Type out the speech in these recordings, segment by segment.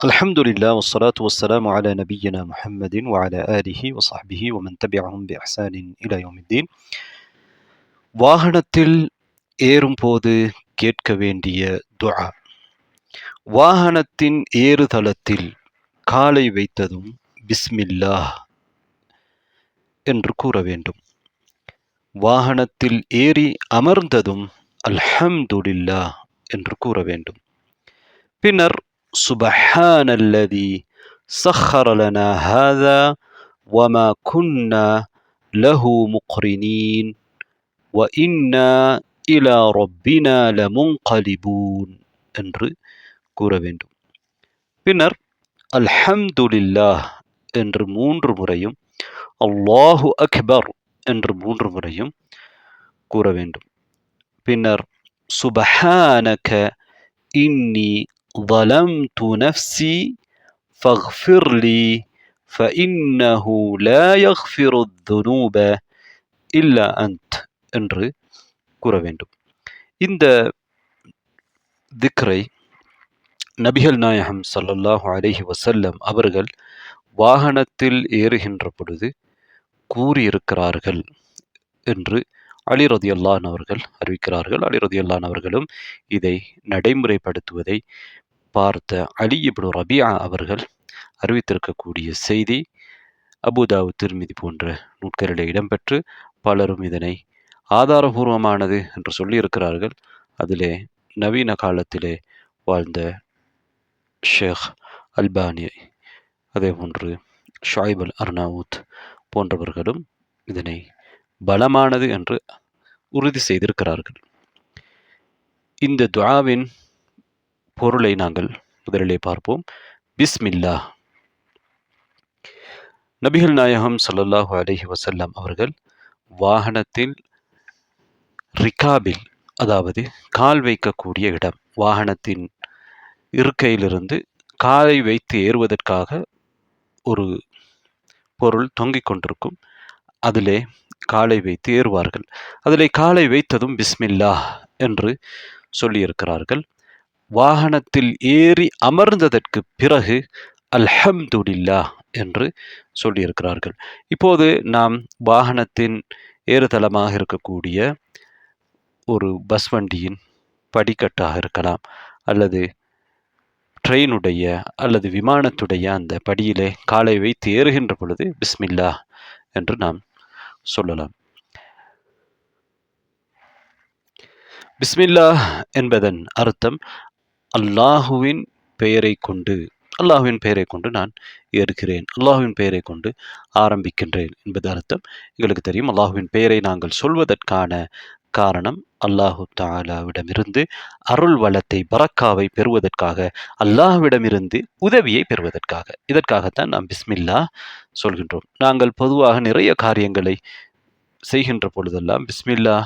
அலமதுல்லா வசலாத்து வசலாம் அல நபியனா முஹம்மதின் வல அலிஹி வசாஹிஹி ஒமன் தபியாகும் பி அஹசானின் இளையோமித்தீன் வாகனத்தில் ஏறும்போது கேட்க வேண்டிய துஆ. வாகனத்தின் ஏறுதளத்தில் காலை வைத்ததும் பிஸ்மில்லா என்று கூற வேண்டும். வாகனத்தில் ஏறி அமர்ந்ததும் அல்ஹம்துலில்லா என்று கூற வேண்டும். பின்னர் سبحان الذي سخر لنا هذا وما كنا له مقرنين وإنا إلى ربنا لمنقلبون என்று கூற வேண்டும் பின்னர் அல்ஹம்துலில்லாஹ் என்று மூன்று முறையும் அல்லாஹு அக்பர் என்று மூன்று முறையும் கூற வேண்டும் பின்னர் சுபஹானக இன்னி ظلمت نفسي فاغفر لي فإنه لا يغفر الذنوب إلا أنت என்று கூற வேண்டும் இந்த திக்ரை நபிகள் நாயகம் ஸல்லல்லாஹு அலைஹி வஸல்லம் அவர்கள் வாகனத்தில் ஏறுகின்ற பொழுது கூறியிருக்கிறார்கள் என்று அலி ரதியல்லான் அவர்கள் அறிவிக்கிறார்கள் அலி ரதியல்லான் அவர்களும் இதை நடைமுறைப்படுத்துவதை பார்த்த அலி இப்னு ரபியா அவர்கள் அறிவித்திருக்கக்கூடிய செய்தி அபுதாவு திருமிதி போன்ற நூட்களிலே இடம்பெற்று பலரும் இதனை ஆதாரபூர்வமானது என்று சொல்லியிருக்கிறார்கள். அதிலே நவீன காலத்திலே வாழ்ந்த ஷேக் அல்பானி அதே போன்று ஷாயிப் அல் அர்னாவுத் போன்றவர்களும் இதனை பலமானது என்று உறுதி செய்திருக்கிறார்கள். இந்த துவாவின் பொருளை நாங்கள் முதலிலே பார்ப்போம். பிஸ்மில்லா. நபிகள் நாயகம் ஸல்லல்லாஹு அலஹி வசல்லாம் அவர்கள் வாகனத்தில் ரிகாபில் அதாவது கால் வைக்கக்கூடிய இடம் வாகனத்தின் இருக்கையிலிருந்து காலை வைத்து ஏறுவதற்காக ஒரு பொருள் தொங்கிக் கொண்டிருக்கும். அதிலே காலை வைத்து ஏறுவார்கள். அதிலே காலை வைத்ததும் பிஸ்மில்லா என்று சொல்லியிருக்கிறார்கள். வாகனத்தில் ஏறி அமர்ந்ததற்கு பிறகு அல்ஹம்துடில்லா என்று சொல்லியிருக்கிறார்கள். இப்போது நாம் வாகனத்தின் ஏறுதளமாக இருக்கக்கூடிய ஒரு பஸ் வண்டியின் படிக்கட்டாக இருக்கலாம் அல்லது ட்ரெயினுடைய அல்லது விமானத்துடைய அந்த படியிலே காலை வைத்து ஏறுகின்ற பொழுது பிஸ்மில்லா என்று நாம் சொல்லலாம். பிஸ்மில்லா என்பதன் அர்த்தம் அல்லாஹுவின் பெயரை கொண்டு அல்லாஹுவின் பெயரை கொண்டு நான் ஏற்கிறேன். அல்லாஹுவின் பெயரை கொண்டு ஆரம்பிக்கின்றேன் என்பது அர்த்தம். எங்களுக்கு தெரியும் அல்லாஹுவின் பெயரை நாங்கள் சொல்வதற்கான காரணம் அல்லாஹு தாலாவிடமிருந்து அருள் வளத்தை பரக்காவை பெறுவதற்காக அல்லாஹ்விடமிருந்து உதவியை பெறுவதற்காக. இதற்காகத்தான் நாம் பிஸ்மில்லா சொல்கின்றோம். நாங்கள் பொதுவாக நிறைய காரியங்களை செய்கின்ற பொழுதெல்லாம் பிஸ்மில்லா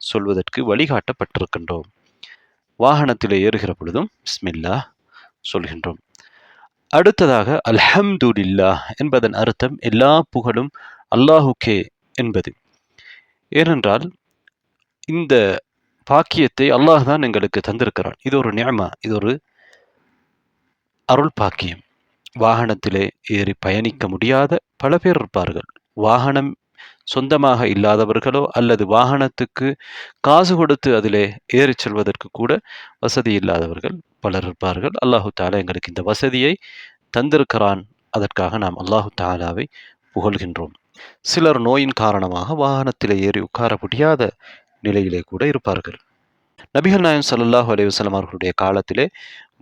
சொல்வதற்கு வழிகாட்டப்பட்டிருக்கின்றோம். வாகனத்தில் ஏறுகிற பொழுதும் பிஸ்மில்லா சொல்கின்றோம். அடுத்ததாக அல்ஹம்துலில்லா என்பதன் அர்த்தம் எல்லா புகழும் அல்லாஹுக்கே என்பது. ஏனென்றால் இந்த பாக்கியத்தை அல்லாஹ் தான் எங்களுக்கு தந்திருக்கிறான். இது ஒரு நியமா இது ஒரு அருள் பாக்கியம் வாகனத்திலே ஏறி பயணிக்க முடியாத பல பேர் இருப்பார்கள். வாகனம் சொந்தமாக இல்லாதவர்களோ அல்லது வாகனத்துக்கு காசு கொடுத்து அதிலே ஏறிச் செல்வதற்கு கூட வசதி இல்லாதவர்கள் பலர் இருப்பார்கள். அல்லாஹு தாலா எங்களுக்கு இந்த வசதியை தந்திருக்கிறான். அதற்காக நாம் அல்லாஹு தாலாவை புகழ்கின்றோம். சிலர் நோயின் காரணமாக வாகனத்திலே ஏறி உட்கார முடியாத நிலையிலே கூட இருப்பார்கள். நபிகள் நாயம் சல்லாஹூ அலைவசலம் அவர்களுடைய காலத்திலே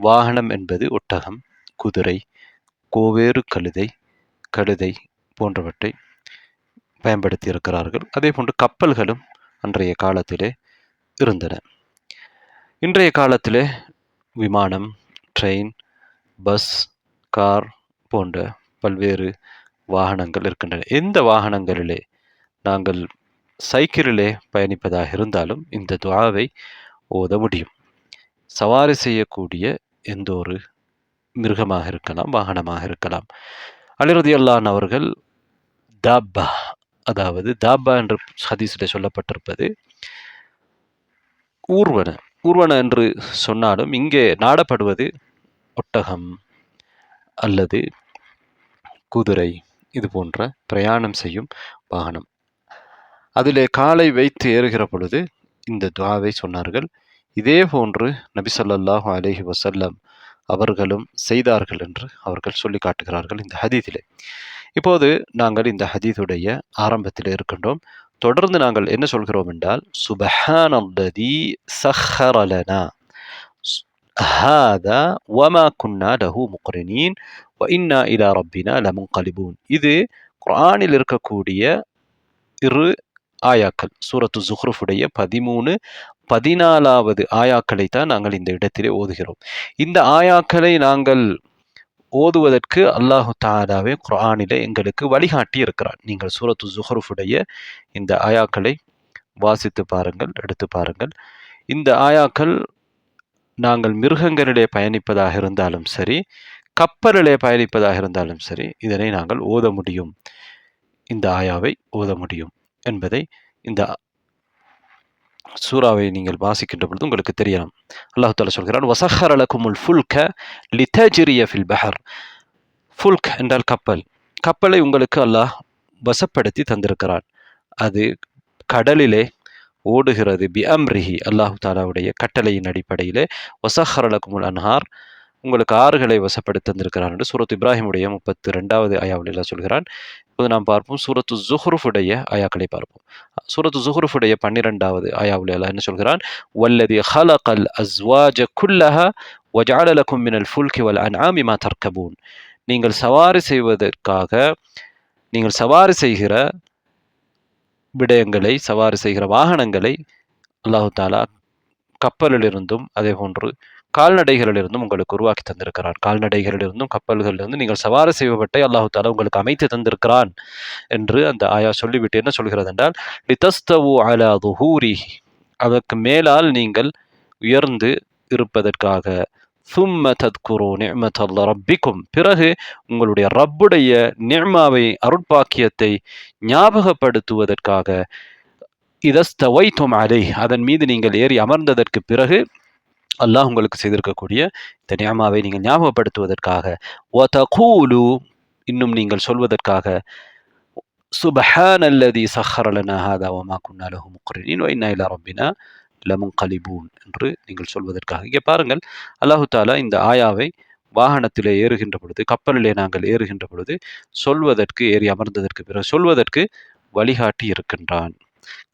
வாகனம் என்பது ஒட்டகம் குதிரை கோவேறு கழுதை கழுதை போன்றவற்றை பயன்படுத்தி இருக்கிறார்கள் அதே போன்று கப்பல்களும் அன்றைய காலத்திலே இருந்தன. இன்றைய காலத்திலே விமானம் ட்ரெயின் பஸ் கார் போன்ற பல்வேறு வாகனங்கள் இருக்கின்றன. எந்த வாகனங்களிலே நாங்கள் சைக்கிளிலே பயணிப்பதாக இருந்தாலும் இந்த துவாவை ஓத முடியும். சவாரி செய்யக்கூடிய எந்த ஒரு மிருகமாக இருக்கலாம் வாகனமாக இருக்கலாம். அலிரதியல்லான் அவர்கள் தாப்பா அதாவது தாபா என்று ஹதீஸில் சொல்லப்பட்டிருப்பது ஊர்வன ஊர்வன என்று சொன்னாலும் இங்கே நாடப்படுவது ஒட்டகம் அல்லது குதிரை இது போன்ற பிரயாணம் செய்யும் வாகனம். அதிலே காலை வைத்து ஏறுகிற பொழுது இந்த துவாவை சொன்னார்கள் இதே போன்று நபிசல்லாஹு அலஹி அலைஹி அவர்களும் செய்தார்கள் என்று அவர்கள் சொல்லி காட்டுகிறார்கள் இந்த ஹதீதிலே இப்போது நாங்கள் இந்த ஹதீதுடைய ஆரம்பத்தில் இருக்கின்றோம். தொடர்ந்து நாங்கள் என்ன சொல்கிறோம் என்றால் சுபஹானல்லதி சஹரலனா ஹாதா வமா குன்னா லஹு முக்ரினீன் வ இன்னா இலா ரப்பினா லமுன்கலிபூன். இது குரானில் இருக்கக்கூடிய இரு ஆயாக்கள் சூரத்து ஜுஹ்ருஃபுடைய பதிமூணு பதினாலாவது ஆயாக்களை தான் நாங்கள் இந்த இடத்திலே ஓதுகிறோம். இந்த ஆயாக்களை நாங்கள் ஓதுவதற்கு அல்லாஹு தாலாவே குர்ஆனிலே எங்களுக்கு வழிகாட்டி இருக்கிறார் நீங்கள் சூரத்து ஜுஹருஃபுடைய இந்த ஆயாக்களை வாசித்து பாருங்கள் எடுத்து பாருங்கள். இந்த ஆயாக்கள் நாங்கள் மிருகங்களிலே பயணிப்பதாக இருந்தாலும் சரி கப்பலிலே பயணிப்பதாக இருந்தாலும் சரி இதனை நாங்கள் ஓத முடியும். இந்த ஆயாவை ஓத முடியும் என்பதை இந்த சூறாவை நீங்கள் வாசிக்கின்ற பொழுது உங்களுக்கு தெரியலாம். அல்லாஹு தாலா சொல்கிறான் வசஹர் அலகுமுல் ஃபுல்க லிதஜிரிய ஃபில் பஹர். ஃபுல்க் என்றால் கப்பல். கப்பலை உங்களுக்கு அல்லாஹ் வசப்படுத்தி தந்திருக்கிறான். அது கடலிலே ஓடுகிறது. பி அம்ரிஹி அல்லாஹு தாலாவுடைய கட்டளையின் அடிப்படையிலே வசஹர் அலகுமுல் அன்ஹார். உங்களுக்கு ஆறுகளை வசப்படுத்தி தந்திருக்கிறான் என்று சூரத் இப்ராஹிமுடைய முப்பத்தி ரெண்டாவது அயாவில் சொல்கிறான். இப்போது நாம் பார்ப்போம் சூரத்து ஜுஹ்ருஃபுடைய ஆயாக்களை பார்ப்போம். சூரத்து ஜுஹ்ருஃபுடைய பன்னிரெண்டாவது ஆயாவில் அல்லாஹ் என்ன சொல்கிறான்? வல்லதி ஹலகல் அஸ்வாஜ குல்லஹா வஜஅல மினல் ஃபுல்கி வல் அன்ஆமி தர்க்கபூன் தர்கபூன். நீங்கள் சவாரி செய்வதற்காக நீங்கள் சவாரி செய்கிற விடயங்களை சவாரி செய்கிற வாகனங்களை அல்லாஹு தாலா கப்பலிலிருந்தும் அதே போன்று கால்நடைகளிலிருந்தும் உங்களுக்கு உருவாக்கி தந்திருக்கிறான். கால்நடைகளிலிருந்தும் கப்பல்களிலிருந்து நீங்கள் சவாரி செய்வப்பட்டை அல்லாஹு தாலா உங்களுக்கு அமைத்து தந்திருக்கிறான் என்று அந்த ஆயா சொல்லிவிட்டு என்ன சொல்கிறது என்றால் லிதஸ்தவு அலா துஹூரி அதற்கு மேலால் நீங்கள் உயர்ந்து இருப்பதற்காக சும்ம தத்குரு நிமத்தல்ல ரப்பிக்கும். பிறகு உங்களுடைய ரப்புடைய நிர்மாவை அருட்பாக்கியத்தை ஞாபகப்படுத்துவதற்காக இதஸ்தவைத்தும் அலை அதன் மீது நீங்கள் ஏறி அமர்ந்ததற்கு பிறகு அல்லாஹ் உங்களுக்கு செய்திருக்கக்கூடிய இந்த நியமாவை நீங்கள் ஞாபகப்படுத்துவதற்காக ஒதகூலு இன்னும் நீங்கள் சொல்வதற்காக சுபஹானல்லதி சஹரலனா ஹாதா வமா குன்னா லஹு முக்ரினின் வ இன்னா இலா ரப்பினா என்று நீங்கள் சொல்வதற்காக. இங்கே பாருங்கள் அல்லாஹு தாலா இந்த ஆயாவை வாகனத்திலே ஏறுகின்ற பொழுது கப்பலிலே நாங்கள் ஏறுகின்ற பொழுது சொல்வதற்கு ஏறி அமர்ந்ததற்கு பிறகு சொல்வதற்கு வழிகாட்டி இருக்கின்றான்.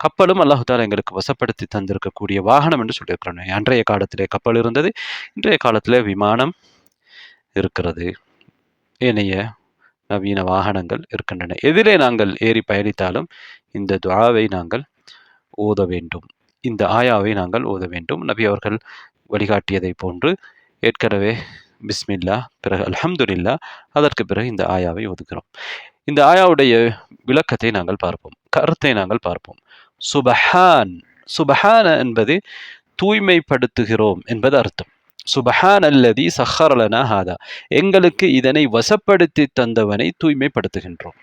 கப்பலும் அல்லாஹு தாலா எங்களுக்கு வசப்படுத்தி தந்திருக்கக்கூடிய வாகனம் என்று சொல்லியிருக்கிறோம் அன்றைய காலத்திலே கப்பல் இருந்தது இன்றைய காலத்திலே விமானம் இருக்கிறது. ஏனைய நவீன வாகனங்கள் இருக்கின்றன. எதிரே நாங்கள் ஏறி பயணித்தாலும் இந்த துவாவை நாங்கள் ஓத வேண்டும். இந்த ஆயாவை நாங்கள் ஓத வேண்டும். நபி அவர்கள் வழிகாட்டியதை போன்று ஏற்கனவே பிஸ்மில்லா பிறகு அல்ஹம்துலில்லா அதற்கு பிறகு இந்த ஆயாவை ஒதுக்கிறோம் இந்த ஆயாவுடைய விளக்கத்தை நாங்கள் பார்ப்போம். கருத்தை நாங்கள் பார்ப்போம். சுபஹான் சுபஹான என்பது தூய்மைப்படுத்துகிறோம் என்பது அர்த்தம். சுபஹான் அல்லதி சஹரலனா ஹாதா. எங்களுக்கு இதனை வசப்படுத்தி தந்தவனை தூய்மைப்படுத்துகின்றோம்.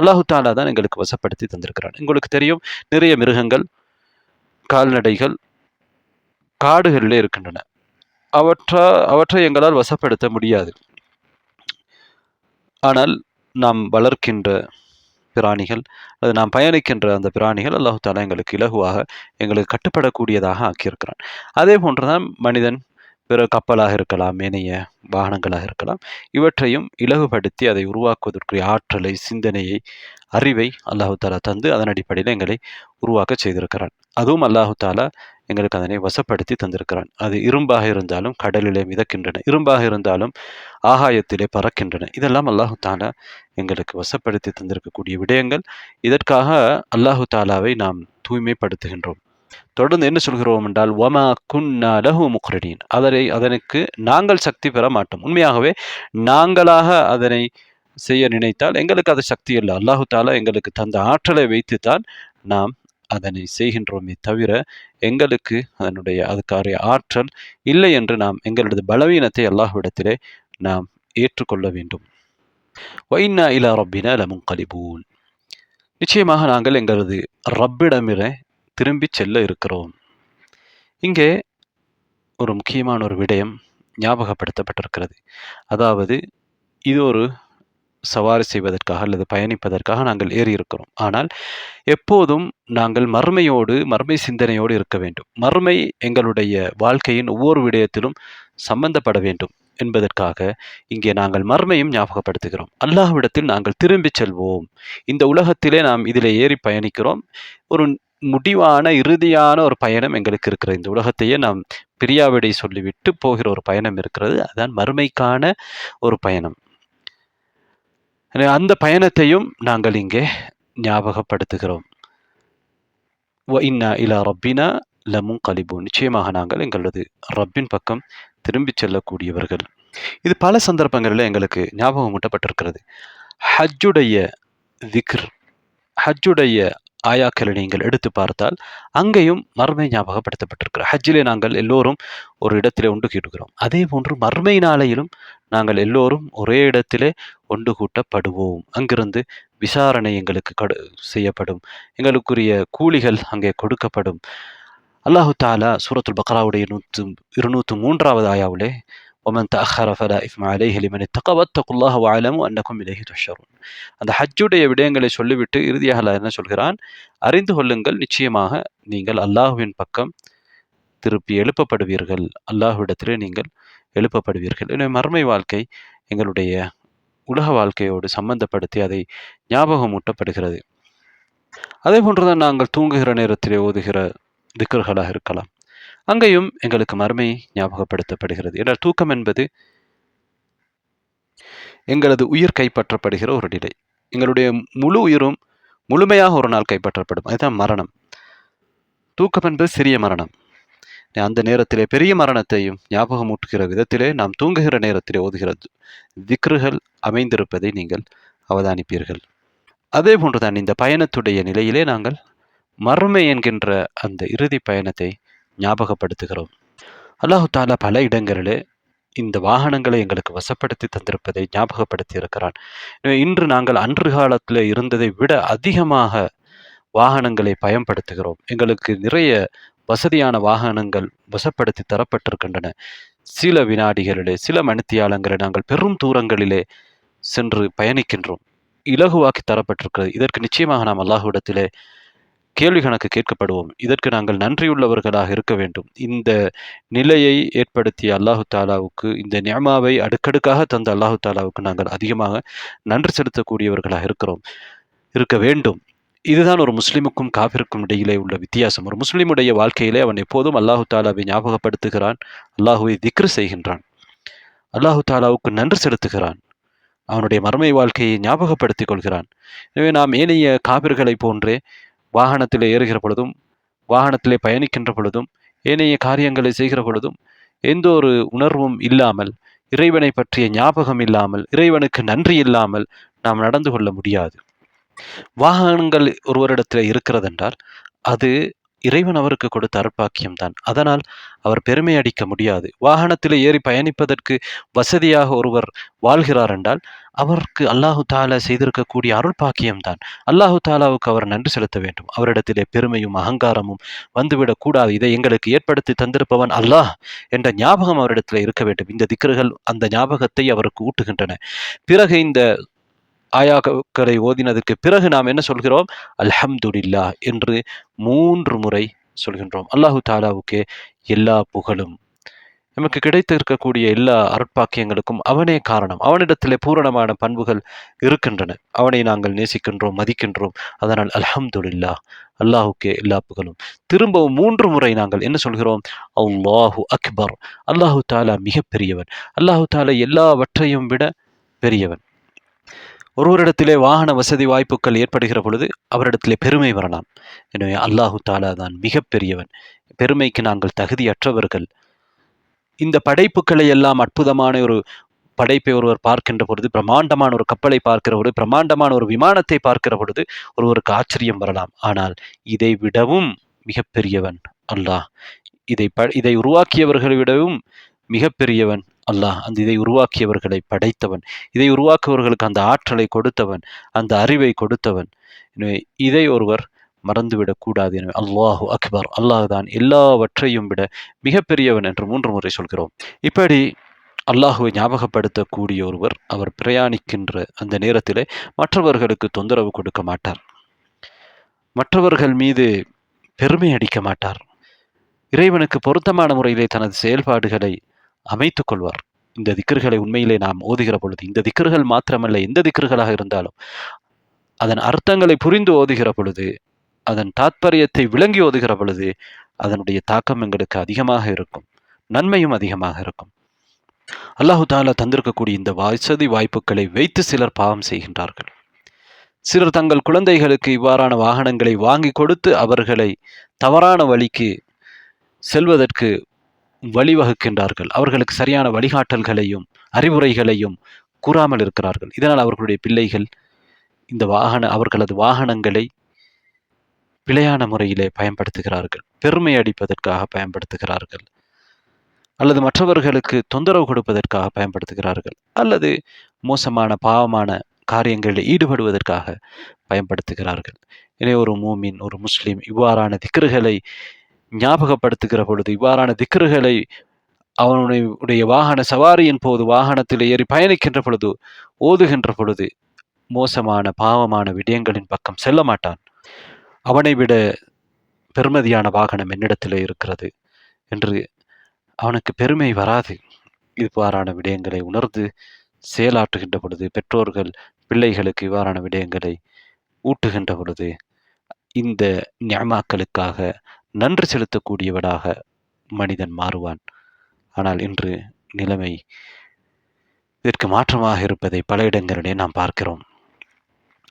அல்லாஹு தாலா தான் எங்களுக்கு வசப்படுத்தி தந்திருக்கிறான். உங்களுக்கு தெரியும் நிறைய மிருகங்கள் கால்நடைகள் காடுகளில் இருக்கின்றன. அவற்றை அவற்றை எங்களால் வசப்படுத்த முடியாது. ஆனால் நாம் வளர்க்கின்ற பிராணிகள். அது நாம் பயணிக்கின்ற அந்த பிராணிகள் அல்லாஹு தாலா எங்களுக்கு இலகுவாக எங்களுக்கு கட்டுப்படக்கூடியதாக ஆக்கியிருக்கிறான். அதே போன்றுதான் மனிதன் பிற கப்பலாக இருக்கலாம் ஏனைய வாகனங்களாக இருக்கலாம் இவற்றையும் இலகுபடுத்தி அதை உருவாக்குவதற்குரிய ஆற்றலை சிந்தனையை அறிவை அல்லாஹு தாலா தந்து அதன் அடிப்படையில் எங்களை உருவாக்க செய்திருக்கிறான். அதுவும் அல்லாஹு தாலா எங்களுக்கு அதனை வசப்படுத்தி தந்திருக்கிறான். அது இரும்பாக இருந்தாலும் கடலிலே மிதக்கின்றன. இரும்பாக இருந்தாலும் ஆகாயத்திலே பறக்கின்றன. இதெல்லாம் அல்லாஹு தாலா எங்களுக்கு வசப்படுத்தி தந்திருக்கக்கூடிய விடயங்கள். இதற்காக அல்லாஹு தாலாவை நாம் தூய்மைப்படுத்துகின்றோம். தொடர்ந்து என்ன சொல்கிறோம் என்றால் ஒமா குன்னா லஹு முக்ரடீன் அதனை அதனுக்கு நாங்கள் சக்தி பெற மாட்டோம். உண்மையாகவே நாங்களாக அதனை செய்ய நினைத்தால் எங்களுக்கு அது சக்தி இல்லை. அல்லாஹு தாலா எங்களுக்கு தந்த ஆற்றலை வைத்து தான் நாம் அதனை செய்கின்றோமே தவிர எங்களுக்கு அதனுடைய அதுக்காரிய ஆற்றல் இல்லை என்று நாம் எங்களது பலவீனத்தை அல்லாஹ்விடத்திலே நாம் ஏற்றுக்கொள்ள வேண்டும். வைனா இலா ரப்பினா லமுன்கலிபூன். நிச்சயமாக நாங்கள் எங்களது ரப்பிடமிட திரும்பி செல்ல இருக்கிறோம். இங்கே ஒரு முக்கியமான ஒரு விடயம் ஞாபகப்படுத்தப்பட்டிருக்கிறது. அதாவது இது ஒரு சவாரி செய்வதற்காக அல்லது பயணிப்பதற்காக நாங்கள் ஏறி இருக்கிறோம் ஆனால் எப்போதும் நாங்கள் மறுமையோடு மறுமை சிந்தனையோடு இருக்க வேண்டும். மறுமை எங்களுடைய வாழ்க்கையின் ஒவ்வொரு விடயத்திலும் சம்பந்தப்பட வேண்டும் என்பதற்காக இங்கே நாங்கள் மர்மையும் ஞாபகப்படுத்துகிறோம். அல்லாஹ்விடத்தில் நாங்கள் திரும்பிச் செல்வோம். இந்த உலகத்திலே நாம் இதில் ஏறி பயணிக்கிறோம். ஒரு முடிவான இறுதியான ஒரு பயணம் எங்களுக்கு இருக்கிறது. இந்த உலகத்தையே நாம் பிரியாவிடை சொல்லிவிட்டு போகிற ஒரு பயணம் இருக்கிறது. அதுதான் மறுமைக்கான ஒரு பயணம். அந்த பயணத்தையும் நாங்கள் இங்கே ஞாபகப்படுத்துகிறோம். வ இன்னா இலா ரப்பினா லமும் கலிபூன் நிச்சயமாக நாங்கள் எங்களது ரப்பின் பக்கம் திரும்பிச் செல்லக்கூடியவர்கள். இது பல சந்தர்ப்பங்களில் எங்களுக்கு ஞாபகம் ஊட்டப்பட்டிருக்கிறது. ஹஜ்ஜுடைய திக்ர் ஹஜ்ஜுடைய ஆயாக்களை நீங்கள் எடுத்து பார்த்தால் அங்கேயும் மர்மை ஞாபகப்படுத்தப்பட்டிருக்கிறோம் ஹஜ்ஜிலே நாங்கள் எல்லோரும் ஒரு இடத்திலே ஒன்று கூட்டுகிறோம். அதே போன்று மர்மை நாளையிலும் நாங்கள் எல்லோரும் ஒரே இடத்திலே ஒன்று கூட்டப்படுவோம். அங்கிருந்து விசாரணை எங்களுக்கு கடு செய்யப்படும். எங்களுக்குரிய கூலிகள் அங்கே கொடுக்கப்படும். அல்லாஹு தாலா சூரத்துல் பக்ராவுடைய நூற்று இருநூற்று மூன்றாவது ஆயாவிலே ஒமன் தஹர ஃபலா இஃப்ம அலைஹி லிமன் இத்தக வத்தகுல்லாஹ வஅலமு அன்னக்கும் இலைஹி துஹ்ஷரூன் அந்த ஹஜ்ஜுடைய விடயங்களை சொல்லிவிட்டு இறுதியாக என்ன சொல்கிறான்? அறிந்து கொள்ளுங்கள். நிச்சயமாக நீங்கள் அல்லாஹுவின் பக்கம் திருப்பி எழுப்பப்படுவீர்கள். அல்லாஹுவிடத்திலே நீங்கள் எழுப்பப்படுவீர்கள். எனவே மர்மை வாழ்க்கை எங்களுடைய உலக வாழ்க்கையோடு சம்பந்தப்படுத்தி அதை ஞாபகமூட்டப்படுகிறது. அதே போன்றுதான் நாங்கள் தூங்குகிற நேரத்திலே ஓதுகிற திக்கர்களாக இருக்கலாம். அங்கேயும் எங்களுக்கு மறுமை ஞாபகப்படுத்தப்படுகிறது. என்றால் தூக்கம் என்பது எங்களது உயிர் கைப்பற்றப்படுகிற ஒரு நிலை. எங்களுடைய முழு உயிரும் முழுமையாக ஒரு நாள் கைப்பற்றப்படும். அதுதான் மரணம். தூக்கம் என்பது சிறிய மரணம். அந்த நேரத்திலே பெரிய மரணத்தையும் ஞாபகமூட்டுகிற விதத்திலே நாம் தூங்குகிற நேரத்திலே ஓதுகிறது திக்ருகள் அமைந்திருப்பதை நீங்கள் அவதானிப்பீர்கள். அதே போன்றுதான் இந்த பயணத்துடைய நிலையிலே நாங்கள் மறுமை என்கின்ற அந்த இறுதி பயணத்தை ஞாபகப்படுத்துகிறோம். அல்லாஹு தாலா பல இடங்களிலே இந்த வாகனங்களை எங்களுக்கு வசப்படுத்தி தந்திருப்பதை ஞாபகப்படுத்தி இருக்கிறான் இன்று நாங்கள் அன்று காலத்தில் இருந்ததை விட அதிகமாக வாகனங்களை பயன்படுத்துகிறோம். எங்களுக்கு நிறைய வசதியான வாகனங்கள் வசப்படுத்தி தரப்பட்டிருக்கின்றன. சில வினாடிகளிலே சில மணித்தியாலங்களில் நாங்கள் பெரும் தூரங்களிலே சென்று பயணிக்கின்றோம். இலகுவாக்கி தரப்பட்டிருக்கிறது. இதற்கு நிச்சயமாக நாம் அல்லாஹுவிடத்திலே கேள்வி கணக்கு கேட்கப்படுவோம். இதற்கு நாங்கள் நன்றியுள்ளவர்களாக இருக்க வேண்டும். இந்த நிலையை ஏற்படுத்திய அல்லாஹு தாலாவுக்கு இந்த நியமாவை அடுக்கடுக்காக தந்த அல்லாஹு தாலாவுக்கு நாங்கள் அதிகமாக நன்றி செலுத்தக்கூடியவர்களாக இருக்கிறோம் இருக்க வேண்டும். இதுதான் ஒரு முஸ்லிமுக்கும் காபிருக்கும் இடையிலே உள்ள வித்தியாசம். ஒரு முஸ்லிமுடைய வாழ்க்கையிலே அவன் எப்போதும் அல்லாஹு தாலாவை ஞாபகப்படுத்துகிறான் அல்லாஹுவை திக்ரு செய்கின்றான். அல்லாஹு தாலாவுக்கு நன்றி செலுத்துகிறான். அவனுடைய மறுமை வாழ்க்கையை ஞாபகப்படுத்திக் கொள்கிறான். எனவே நாம் ஏனைய காபிர்களை போன்றே வாகனத்தில் ஏறுகிற பொழுதும் வாகனத்திலே பயணிக்கின்ற பொழுதும் ஏனைய காரியங்களை செய்கிற பொழுதும் எந்த ஒரு உணர்வும் இல்லாமல் இறைவனை பற்றிய ஞாபகம் இல்லாமல் இறைவனுக்கு நன்றி இல்லாமல் நாம் நடந்து கொள்ள முடியாது. வாகனங்கள் ஒருவரிடத்தில் இருக்கிறதென்றால் அது இறைவன் அவருக்கு கொடுத்த அருட்பாக்கியம்தான். அதனால் அவர் பெருமை அடிக்க முடியாது. வாகனத்தில் ஏறி பயணிப்பதற்கு வசதியாக ஒருவர் வாழ்கிறார் என்றால் அவருக்கு அல்லாஹு தாலா செய்திருக்கக்கூடிய அருள் பாக்கியம்தான் அல்லாஹு தாலாவுக்கு அவர் நன்றி செலுத்த வேண்டும். அவரிடத்திலே பெருமையும் அகங்காரமும் வந்துவிடக்கூடாது இதை எங்களுக்கு ஏற்படுத்தி தந்திருப்பவன் அல்லாஹ் என்ற ஞாபகம் அவரிடத்தில் இருக்க வேண்டும். இந்த திக்கர்கள் அந்த ஞாபகத்தை அவருக்கு ஊட்டுகின்றன. பிறகு இந்த ஆயாக்களை ஓதினதற்கு பிறகு நாம் என்ன சொல்கிறோம்? அல்ஹம்துல்லா என்று மூன்று முறை சொல்கின்றோம். அல்லாஹு தாலாவுக்கே எல்லா புகழும். நமக்கு கிடைத்திருக்கக்கூடிய எல்லா அருட்பாக்கியங்களுக்கும் அவனே காரணம். அவனிடத்திலே பூரணமான பண்புகள் இருக்கின்றன. அவனை நாங்கள் நேசிக்கின்றோம் மதிக்கின்றோம். அதனால் அல்ஹம்துல்லா அல்லாஹுக்கே எல்லா புகழும். திரும்பவும் மூன்று முறை நாங்கள் என்ன சொல்கிறோம்? அல்லாஹு அக்பர். அல்லாஹு தாலா மிக பெரியவன் அல்லாஹு தாலா எல்லாவற்றையும் விட பெரியவன். ஒருவரிடத்திலே வாகன வசதி வாய்ப்புகள் ஏற்படுகிற பொழுது அவரிடத்திலே பெருமை வரலாம். எனவே அல்லாஹு தாலா தான் மிகப்பெரியவன். பெருமைக்கு நாங்கள் தகுதியற்றவர்கள். இந்த படைப்புகளை எல்லாம் அற்புதமான ஒரு படைப்பை ஒருவர் பார்க்கின்ற பொழுது பிரம்மாண்டமான ஒரு கப்பலை பார்க்கிற பொழுது பிரம்மாண்டமான ஒரு விமானத்தை பார்க்கிற பொழுது ஒருவருக்கு ஆச்சரியம் வரலாம். ஆனால் இதை விடவும் மிகப்பெரியவன் அல்லாஹ். இதை ப இதை உருவாக்கியவர்களை விடவும் மிகப்பெரியவன் அல்லாஹ் அந்த இதை உருவாக்கியவர்களை படைத்தவன். இதை உருவாக்குவர்களுக்கு அந்த ஆற்றலை கொடுத்தவன் அந்த அறிவை கொடுத்தவன். எனவே இதை ஒருவர் மறந்துவிடக்கூடாது எனவே அல்லாஹு அக்பர். அல்லாஹ் தான் எல்லாவற்றையும் விட மிகப்பெரியவன் என்று மூன்று முறை சொல்கிறோம். இப்படி அல்லாஹுவை ஞாபகப்படுத்தக்கூடிய ஒருவர் அவர் பிரயாணிக்கின்ற அந்த நேரத்திலே மற்றவர்களுக்கு தொந்தரவு கொடுக்க மாட்டார். மற்றவர்கள் மீது பெருமை அடிக்க மாட்டார். இறைவனுக்கு பொருத்தமான முறையிலே தனது செயல்பாடுகளை அமைத்துக் கொள்வார் இந்த திக்கர்களை உண்மையிலே நாம் ஓதுகிற பொழுது இந்த திக்கர்கள் மாத்திரமல்ல எந்த திக்கர்களாக இருந்தாலும் அதன் அர்த்தங்களை புரிந்து ஓதுகிற பொழுது அதன் தாத்பரியத்தை விளங்கி ஓதுகிற பொழுது அதனுடைய தாக்கம் எங்களுக்கு அதிகமாக இருக்கும். நன்மையும் அதிகமாக இருக்கும். அல்லாஹு தாலா தந்திருக்கக்கூடிய இந்த வசதி வாய்ப்புகளை வைத்து சிலர் பாவம் செய்கின்றார்கள். சிலர் தங்கள் குழந்தைகளுக்கு இவ்வாறான வாகனங்களை வாங்கி கொடுத்து அவர்களை தவறான வழிக்கு செல்வதற்கு வழிவகுக்கின்றார்கள். அவர்களுக்கு சரியான வழிகாட்டல்களையும் அறிவுரைகளையும் கூறாமல் இருக்கிறார்கள். இதனால் அவர்களுடைய பிள்ளைகள் இந்த வாகன அவர்களது வாகனங்களை பிழையான முறையிலே பயன்படுத்துகிறார்கள். பெருமை அடிப்பதற்காக பயன்படுத்துகிறார்கள். அல்லது மற்றவர்களுக்கு தொந்தரவு கொடுப்பதற்காக பயன்படுத்துகிறார்கள். அல்லது மோசமான பாவமான காரியங்களில் ஈடுபடுவதற்காக பயன்படுத்துகிறார்கள். எனவே ஒரு மூமின் ஒரு முஸ்லீம் இவ்வாறான திக்ருகளை ஞாபகப்படுத்துகிற பொழுது இவ்வாறான திக்கர்களை அவனுடைய வாகன சவாரியின் போது வாகனத்தில் ஏறி பயணிக்கின்ற பொழுது ஓதுகின்ற பொழுது மோசமான பாவமான விடயங்களின் பக்கம் செல்ல மாட்டான். அவனை விட பெருமதியான வாகனம் என்னிடத்தில் இருக்கிறது என்று அவனுக்கு பெருமை வராது. இவ்வாறான விடயங்களை உணர்ந்து செயலாற்றுகின்ற பொழுது பெற்றோர்கள் பிள்ளைகளுக்கு இவ்வாறான விடயங்களை ஊட்டுகின்ற பொழுது இந்த ஞாமாக்களுக்காக நன்றி செலுத்தக்கூடியவனாக மனிதன் மாறுவான். ஆனால் இன்று நிலைமை இதற்கு மாற்றமாக இருப்பதை பல இடங்களிலே நாம் பார்க்கிறோம்.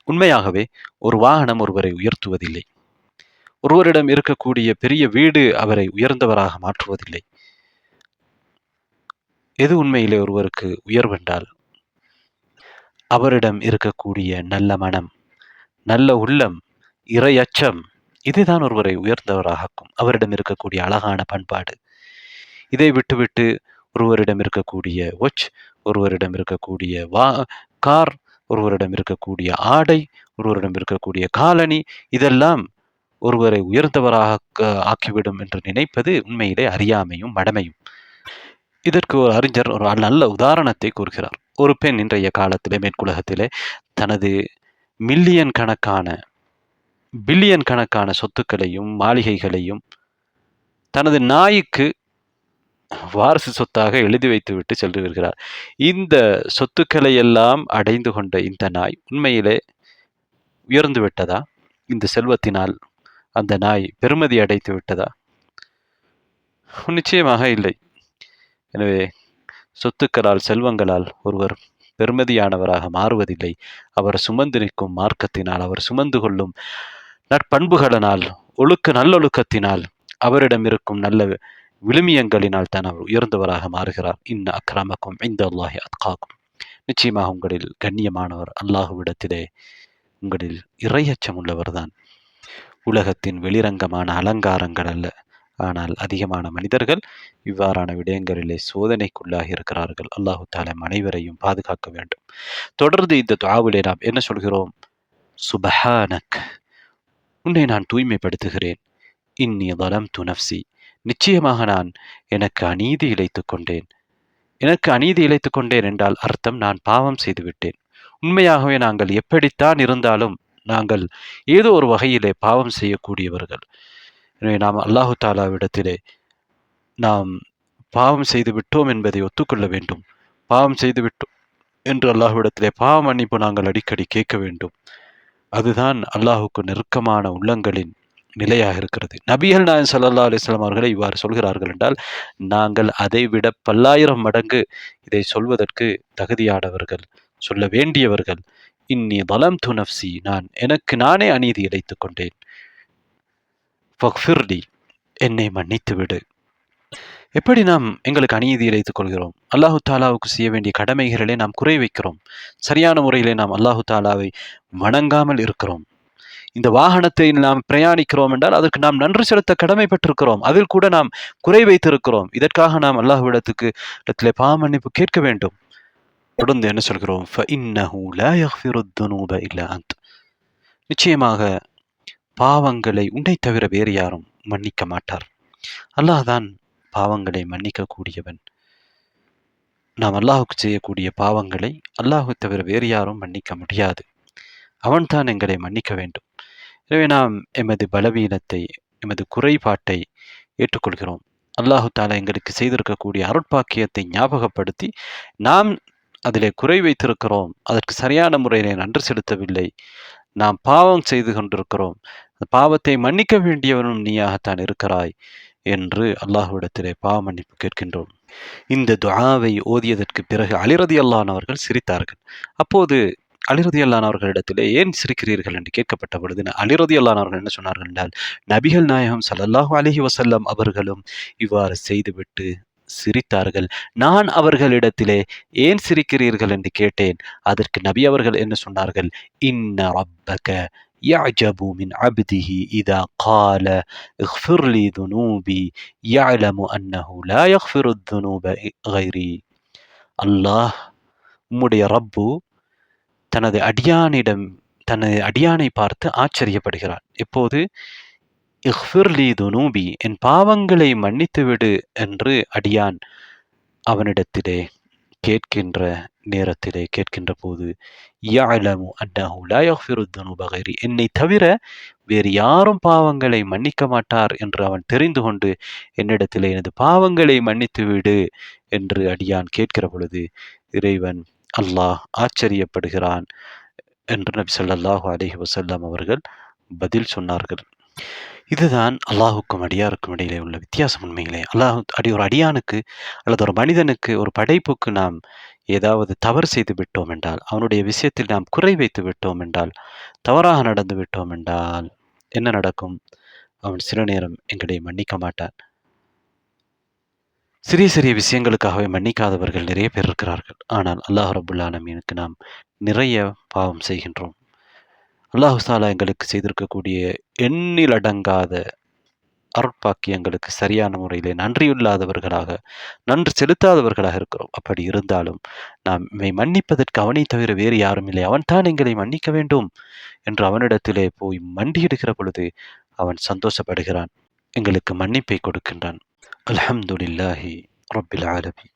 உண்மையாகவே ஒரு வாகனம் ஒருவரை உயர்த்துவதில்லை. ஒருவரிடம் இருக்கக்கூடிய பெரிய வீடு அவரை உயர்ந்தவராக மாற்றுவதில்லை. எது உண்மையிலே ஒருவருக்கு உயர்வென்றால் அவரிடம் இருக்கக்கூடிய நல்ல மனம் நல்ல உள்ளம் இறையச்சம் இதுதான் ஒருவரை உயர்ந்தவராகும் அவரிடம் இருக்கக்கூடிய அழகான பண்பாடு. இதை விட்டுவிட்டு ஒருவரிடம் இருக்கக்கூடிய ஒச் ஒருவரிடம் இருக்கக்கூடிய வா கார் ஒருவரிடம் இருக்கக்கூடிய ஆடை ஒருவரிடம் இருக்கக்கூடிய காலனி இதெல்லாம் ஒருவரை உயர்ந்தவராக ஆக்கிவிடும் என்று நினைப்பது உண்மையிலே அறியாமையும் மடமையும். இதற்கு ஒரு அறிஞர் ஒரு நல்ல உதாரணத்தை கூறுகிறார். ஒரு பெண் இன்றைய காலத்திலே மேற்குலகத்திலே தனது மில்லியன் கணக்கான பில்லியன் கணக்கான சொத்துக்களையும் மாளிகைகளையும் தனது நாய்க்கு வாரிசு சொத்தாக எழுதி வைத்துவிட்டு சென்று வருகிறார். இந்த சொத்துக்களை எல்லாம் அடைந்து கொண்ட இந்த நாய் உண்மையிலே உயர்ந்து விட்டதா? இந்த செல்வத்தினால் அந்த நாய் பெருமதி அடைத்து விட்டதா? நிச்சயமாக இல்லை. எனவே சொத்துக்களால் செல்வங்களால் ஒருவர் பெருமதியானவராக மாறுவதில்லை. அவர் சுமந்து நிற்கும் மார்க்கத்தினால் அவர் சுமந்து கொள்ளும் நற்பண்புகளினால் ஒழுக்க நல்லொழுக்கத்தினால் அவரிடம் இருக்கும் நல்ல விழுமியங்களினால் தான் அவர் உயர்ந்தவராக மாறுகிறார். இன்ன அக்ரமக்கும் இந்த அல்லாஹி அத்காக்கும். நிச்சயமாக உங்களில் கண்ணியமானவர் அல்லாஹுவிடத்திலே உங்களில் இறையச்சம் உள்ளவர்தான். உலகத்தின் வெளிரங்கமான அலங்காரங்கள் அல்ல ஆனால் அதிகமான மனிதர்கள் இவ்வாறான விடயங்களிலே சோதனைக்குள்ளாகி இருக்கிறார்கள். அல்லாஹு தாலம் அனைவரையும் பாதுகாக்க வேண்டும். தொடர்ந்து இந்த துவாவிலே நாம் என்ன சொல்கிறோம்? சுபஹானக். உன்னை நான் தூய்மைப்படுத்துகிறேன். இன்னி வலம் துணப்சி நிச்சயமாக நான் எனக்கு அநீதி இழைத்து கொண்டேன். எனக்கு அநீதி இழைத்து கொண்டேன் என்றால் அர்த்தம் நான் பாவம் செய்துவிட்டேன் உண்மையாகவே நாங்கள் எப்படித்தான் இருந்தாலும் நாங்கள் ஏதோ ஒரு வகையிலே பாவம் செய்யக்கூடியவர்கள். எனவே நாம் அல்லாஹு தாலாவிடத்திலே நாம் பாவம் செய்து விட்டோம் என்பதை ஒத்துக்கொள்ள வேண்டும். பாவம் செய்து விட்டோம் என்று அல்லாஹுவிடத்திலே பாவ மன்னிப்பு நாங்கள் அடிக்கடி கேட்க வேண்டும். அதுதான் அல்லாஹுக்கு நெருக்கமான உள்ளங்களின் நிலையாக இருக்கிறது. நபிகள் நாயன் சல்லா அலிஸ்லாம் அவர்களை இவ்வாறு சொல்கிறார்கள் என்றால் நாங்கள் அதைவிட பல்லாயிரம் மடங்கு இதை சொல்வதற்கு தகுதியானவர்கள் சொல்ல வேண்டியவர்கள். இன்னி பலம் துனப்சி நான் எனக்கு நானே அநீதி இழைத்துக் கொண்டேன். ஃபக்ஃபிர்லி என்னை மன்னித்து விடு எப்படி நாம் எங்களுக்கு அநீதி இழைத்துக் கொள்கிறோம்? அல்லாஹு தாலாவுக்கு செய்ய வேண்டிய கடமைகளிலே நாம் குறை வைக்கிறோம். சரியான முறையிலே நாம் அல்லாஹு தாலாவை வணங்காமல் இருக்கிறோம். இந்த வாகனத்தை நாம் பிரயாணிக்கிறோம் என்றால் அதற்கு நாம் நன்றி செலுத்த கடமைப்பட்டிருக்கிறோம். அதில் கூட நாம் குறை வைத்திருக்கிறோம். இதற்காக நாம் அல்லாஹுவிடத்துக்கு இடத்திலே பாமன்னிப்பு கேட்க வேண்டும். தொடர்ந்து என்ன சொல்கிறோம்? நிச்சயமாக பாவங்களை உன்னை தவிர வேறு யாரும் மன்னிக்க மாட்டார். அல்லாஹ் தான் பாவங்களை மன்னிக்க கூடியவன் நாம் அல்லாஹுக்கு செய்யக்கூடிய பாவங்களை அல்லாஹு தவிர வேறு யாரும் மன்னிக்க முடியாது. அவன்தான் எங்களை மன்னிக்க வேண்டும். எனவே நாம் எமது பலவீனத்தை எமது குறைபாட்டை ஏற்றுக்கொள்கிறோம். அல்லாஹு தாலா எங்களுக்கு செய்திருக்கக்கூடிய அருட்பாக்கியத்தை ஞாபகப்படுத்தி நாம் அதிலே குறை வைத்திருக்கிறோம். அதற்கு சரியான முறையிலே நன்றி செலுத்தவில்லை. நாம் பாவம் செய்து கொண்டிருக்கிறோம். பாவத்தை மன்னிக்க வேண்டியவனும் நீயாகத்தான் இருக்கிறாய். என்று அல்லாஹுவிடத்திலே பாவ மன்னிப்பு கேட்கின்றோம். இந்த துஆவை ஓதியதற்கு பிறகு அலிரதி அல்லானவர்கள் சிரித்தார்கள். அப்போது அலிரதி அல்லானவர்களிடத்திலே ஏன் சிரிக்கிறீர்கள் என்று கேட்கப்பட்ட பொழுது அலிரதி அல்லானவர்கள் என்ன சொன்னார்கள் என்றால் நபிகள் நாயகம் சல்லல்லாஹு அலஹி வசல்லம் அவர்களும் இவ்வாறு செய்துவிட்டு சிரித்தார்கள். நான் அவர்களிடத்திலே ஏன் சிரிக்கிறீர்கள் என்று கேட்டேன். அதற்கு நபி அவர்கள் என்ன சொன்னார்கள்? இன்ன ரப்பக يعجب من عبده إذا قال اغفر لي ذنوبي يعلم أنه لا يغفر الذنوب غيري அல்லாஹ் உம்முடைய ரப்பு தனது அடியானிடம் தனது அடியானை பார்த்து ஆச்சரியப்படுகிறான் எப்போது இஹ்ஃபிர்லி துனூபி என் பாவங்களை மன்னித்துவிடு என்று அடியான் அவனிடத்திலே கேட்கின்ற நேரத்திலே கேட்கின்ற போது யாழமு அன்னஹு லா யக்ஃபிரு துனூப கைரி. என்னை தவிர வேறு யாரும் பாவங்களை மன்னிக்க மாட்டார் என்று அவன் தெரிந்து கொண்டு என்னிடத்திலே எனது பாவங்களை மன்னித்து விடு என்று அடியான் கேட்கிற பொழுது இறைவன் அல்லாஹ் ஆச்சரியப்படுகிறான் என்று நபி சொல்லாஹு அலஹி வசல்லாம் அவர்கள் பதில் சொன்னார்கள். இதுதான் அல்லாஹுக்கும் அடியாருக்கும் இடையிலே உள்ள வித்தியாசம் உண்மைகளே அல்லாஹ் அடி ஒரு அடியானுக்கு அல்லது ஒரு மனிதனுக்கு ஒரு படைப்புக்கு நாம் ஏதாவது தவறு செய்து விட்டோம் என்றால் அவனுடைய விஷயத்தில் நாம் குறை வைத்து விட்டோம் என்றால் தவறாக நடந்து விட்டோம் என்றால் என்ன நடக்கும்? அவன் சில நேரம் எங்களை மன்னிக்க மாட்டான். சிறிய சிறிய விஷயங்களுக்காகவே மன்னிக்காதவர்கள் நிறைய பேர் இருக்கிறார்கள். ஆனால் அல்லாஹ் ரபுல்லாலமீனுக்கு நாம் நிறைய பாவம் செய்கின்றோம். அல்லாஹுசாலா எங்களுக்கு செய்திருக்கக்கூடிய எண்ணில் அடங்காத அருட்பாக்கியங்களுக்கு சரியான முறையிலே நன்றியில்லாதவர்களாக நன்றி செலுத்தாதவர்களாக இருக்கிறோம். அப்படி இருந்தாலும் நாம் இவை மன்னிப்பதற்கு அவனை தவிர வேறு யாரும் இல்லை. அவன்தான் எங்களை மன்னிக்க வேண்டும் என்று அவனிடத்திலே போய் மண்டியிடுகிற பொழுது அவன் சந்தோஷப்படுகிறான் எங்களுக்கு மன்னிப்பை கொடுக்கின்றான். அல்ஹம்துலில்லாஹி ரபில் ஆலபி